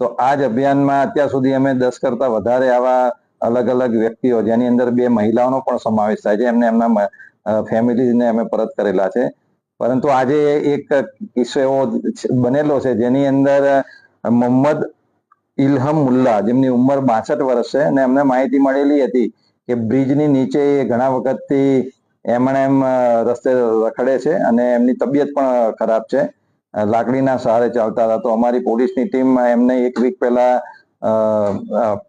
તો આ જ અભિયાનમાં અત્યાર સુધી અમે દસ કરતા વધારે આવા અલગ અલગ વ્યક્તિઓ, જેની અંદર બે મહિલાઓનો પણ સમાવેશ થાય છે, એમને એમના ફેમિલીને અમે પરત કરેલા છે. પરંતુ આજે એક કિસ્સો એવો બનેલો છે, જેની અંદર મોહમ્મદ ઇલહમ મુલ્લા, જેમની ઉંમર બાસઠ વર્ષ છે, અને એમને માહિતી મળેલી હતી કે બ્રિજની નીચે એ ઘણા વખતથી એમણે એમ રસ્તે રખડે છે અને એમની તબિયત પણ ખરાબ છે. લાકડીના સહારે ચાલતા હતા. તો અમારી પોલીસની ટીમમાં એમને એક વીક પહેલા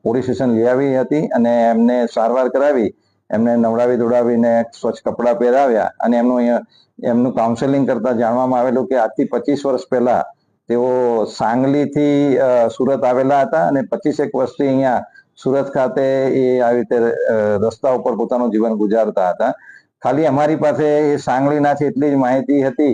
પોલીસ સ્ટેશન લઈ આવી હતી અને એમને સારવાર કરાવી. એમને નવડાવી દોડાવીને સ્વચ્છ કપડાં પહેરાવ્યા અને એમનું એમનું કાઉન્સેલિંગ કરતા જાણવામાં આવેલું કે આજથી પચીસ વર્ષ પહેલા તેઓ સાંગલીથી સુરત આવેલા હતા અને પચીસેક વર્ષથી અહીંયા સુરત ખાતે એ આવી રીતે રસ્તા ઉપર પોતાનું જીવન ગુજારતા હતા. ખાલી અમારી પાસે એ સાંગલીના છે એટલી જ માહિતી હતી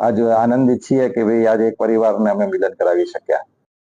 આજ આનંદિત છીએ કે ભાઈ આજે એક પરિવારને અમે મિલન કરાવી શક્યા.